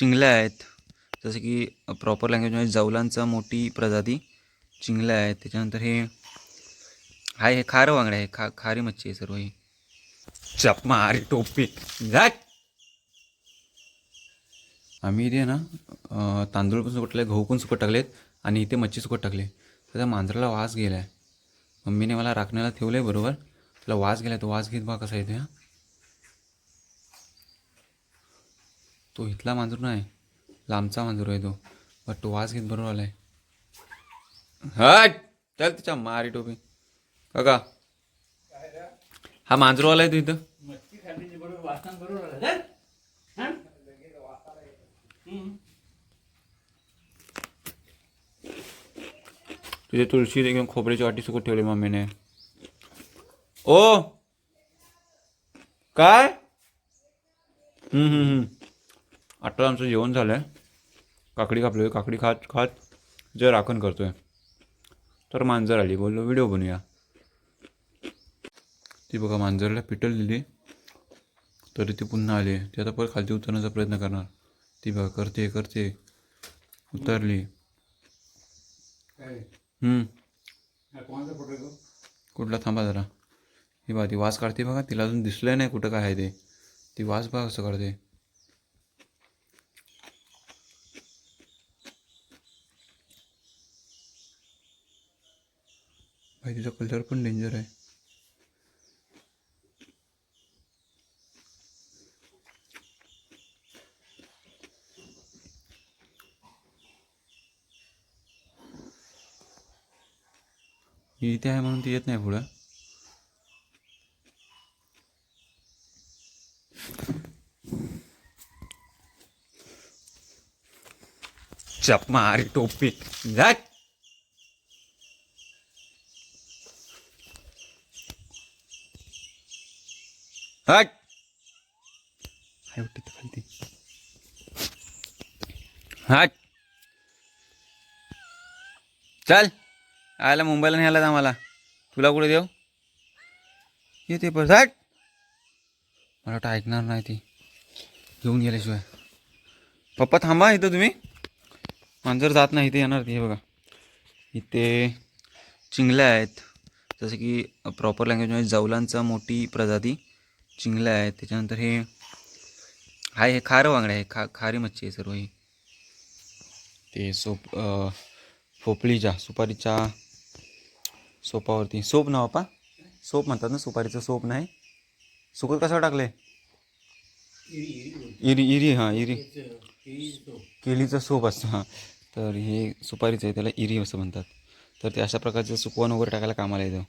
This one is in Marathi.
चिंगल्या आहेत. जसं की प्रॉपर लँग्वेजमध्ये म्हणजे जवलांचा मोठी प्रजाती चिंगल्या आहेत. त्याच्यानंतर हे हाय हे खारं वांगडं आहे. खा खारी मच्छी आहे सर्व ही. चपमा अरे टोपी. आम्ही इथे ना तांदूळ पण सुकट टाकले गहू पण सुकट टाकलेत आणि इथे मच्छी सुकट टाकले. तर त्या मांजराला वास गेला आहे मम्मीने मला राखण्याला ठेवलं आहे बरोबर. तुला वास गेला तो वास घेत बा कसा येतो हा. तो इथला मांजूर नाही लांबचा मांजूर आहे तो. बट तो वास घेत बरोबर आलाय. हट! चल तिच्या मारी टोपी. काका हा मांजरवाला आहे तू इथं. तुझे तुळशी एकदम खोबऱ्याची वाटी सुकत ठेवली मम्मीने. ओ! काय? हम्म, हम्म, हम्म. आता आमचं जेवण झालं आहे काकडी कापलोय काकडी खात खात जे राखण करतो आहे तर मांजर आली. बोललो व्हिडिओ बनूया ती बघा मांजरला पिटल दिली. तरी ती पुन्हा आली. ती आता परत खालती उतरण्याचा प्रयत्न करणार. ती बघा करते करते. उतरली. कुठला थांबा जरा. ही बघा ती वास काढते बघा. तिला अजून दिसलं नाही कुठं काय आहे ते. ती वास बघा कसं काढते. भाई तिचा कलर पण डेंजर आहे. मी इथे आहे म्हणून ती येत नाही पुढं. चप मारी टोपी. झाक हट. खालती. हट. चल आयला मुंबईला नाही आला आम्हाला. तुला कुठे देऊ? येते परत. हट. मला वाटतं ऐकणार नाही ती. घेऊन गेल्याशिवाय. पप्पा थांबा इथं तुम्ही. मांजर जात नाही इथे येणार ती हे बघा. इथे चिंगल्या आहेत. जसं की प्रॉपर लँग्वेजमध्ये जवलांचा मोठी प्रजाती. चिंगला आहे त्याच्यानंतर हे हाय हे खारं वांगडं आहे खा खारी मच्छी आहे सर्व ही. ते सोप फोपळीच्या सुपारीच्या सोपावरती. सोप ना बापा सोप म्हणतात ना सुपारीचं सोप नाही? सुकत कसं टाकलं आहे इरी इरी हां इरी. केळीचं सोप असतं हां. तर हे सुपारीचं आहे त्याला इरी असं म्हणतात. तर ते अशा प्रकारचं सुकवण वगैरे टाकायला कामाला येतं.